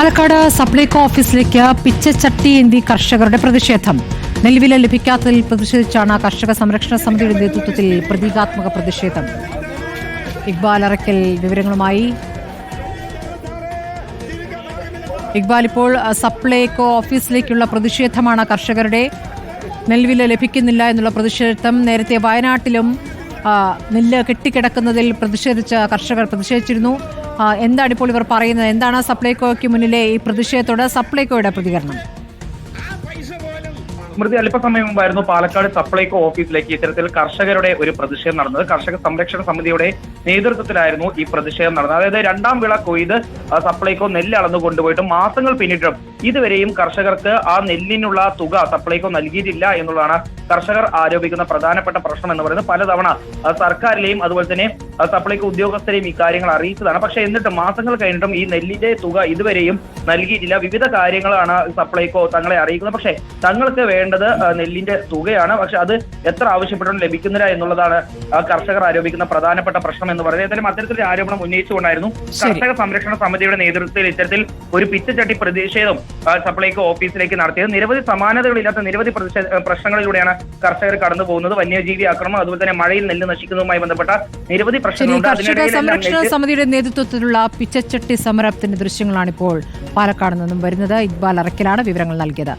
പാലക്കാട് സപ്ലൈകോ ഓഫീസിലേക്ക് പിച്ചച്ചട്ടി ഏന്തി കർഷകരുടെ പ്രതിഷേധം. നെൽവില ലഭിക്കാത്തതിൽ പ്രതിഷേധിച്ചാണ് കർഷക സംരക്ഷണ സമിതിയുടെ നേതൃത്വത്തിൽ പ്രതീകാത്മക പ്രതിഷേധം. ഇക്ബാൽ അറക്കൽ വിവരങ്ങളുമായി. ഇക്ബാൽ ഇപ്പോൾ സപ്ലൈകോ ഓഫീസിലേക്കുള്ള പ്രതിഷേധമാണ് കർഷകരുടെ. നെൽവില ലഭിക്കുന്നില്ല എന്നുള്ള പ്രതിഷേധം നേരത്തെ വയനാട്ടിലും നെല്ല് കെട്ടിക്കിടക്കുന്നതിൽ പ്രതിഷേധിച്ച കർഷകർ പ്രതിഷേധിച്ചിരുന്നു. എന്താണ് ഇപ്പോൾ ഇവർ പറയുന്നത്? എന്താണ് സപ്ലൈകോയ്ക്ക് മുന്നിലെ ഈ പ്രതിഷേധത്തോട് സപ്ലൈകോയുടെ പ്രതികരണം? സ്മൃതി അല്പസമയം മുമ്പായിരുന്നു പാലക്കാട് സപ്ലൈകോ ഓഫീസിലേക്ക് ഇത്തരത്തിൽ കർഷകരുടെ ഒരു പ്രതിഷേധം നടന്നത്. കർഷക സംരക്ഷണ സമിതിയുടെ നേതൃത്വത്തിലായിരുന്നു ഈ പ്രതിഷേധം നടന്നത്. അതായത് രണ്ടാം വിള കൊയ്ത് സപ്ലൈകോ നെല്ല് അളന്നു കൊണ്ടുപോയിട്ട് മാസങ്ങൾ പിന്നിട്ടും ഇതുവരെയും കർഷകർക്ക് ആ നെല്ലിനുള്ള തുക സപ്ലൈകോ നൽകിയിട്ടില്ല എന്നുള്ളതാണ് കർഷകർ ആരോപിക്കുന്ന പ്രധാനപ്പെട്ട പ്രശ്നം എന്ന് പറയുന്നത്. പലതവണ സർക്കാരിലെയും അതുപോലെ തന്നെ സപ്ലൈകോ ഉദ്യോഗസ്ഥരെയും ഈ കാര്യങ്ങൾ അറിയിച്ചതാണ്. പക്ഷേ എന്നിട്ട് മാസങ്ങൾ കഴിഞ്ഞിട്ടും ഈ നെല്ലിന്റെ തുക ഇതുവരെയും നൽകിയിട്ടില്ല. വിവിധ കാര്യങ്ങളാണ് സപ്ലൈകോ തങ്ങളെ അറിയിക്കുന്നത്. പക്ഷേ തങ്ങൾക്ക് വേണ്ടത് നെല്ലിന്റെ തുകയാണ്. പക്ഷെ അത് എത്ര ആവശ്യപ്പെട്ടും ലഭിക്കുന്നില്ല എന്നുള്ളതാണ് കർഷകർ ആരോപിക്കുന്ന പ്രധാനപ്പെട്ട പ്രശ്നം എന്ന് പറയുന്നത്. ഏതായാലും അത്തരത്തിലൊരു ആരോപണം ഉന്നയിച്ചുകൊണ്ടായിരുന്നു കർഷക സംരക്ഷണ സമിതിയുടെ നേതൃത്വത്തിൽ ഇത്തരത്തിൽ ഒരു പിച്ചച്ചട്ടി പ്രതിഷേധം സപ്ലൈകോ ഓഫീസിലേക്ക് നടത്തിയത്. നിരവധി സമാനതകളില്ലാത്ത നിരവധി പ്രശ്നങ്ങളിലൂടെയാണ് കർഷകർ കടന്നു പോകുന്നത്. വന്യജീവി ആക്രമണം അതുപോലെ തന്നെ മഴയിൽ നെല്ല് നശിക്കുന്നതുമായി ബന്ധപ്പെട്ട നിരവധി പ്രശ്നങ്ങളുണ്ട്. സംരക്ഷണ സമിതിയുടെ നേതൃത്വത്തിലുള്ള പിച്ചച്ചട്ടി സമരത്തിന്റെ ദൃശ്യങ്ങളാണ് ഇപ്പോൾ പാലക്കാട് നിന്നും വരുന്നത്. ഇക്ബാൽ അറക്കലാണ് വിവരങ്ങൾ നൽകിയത്.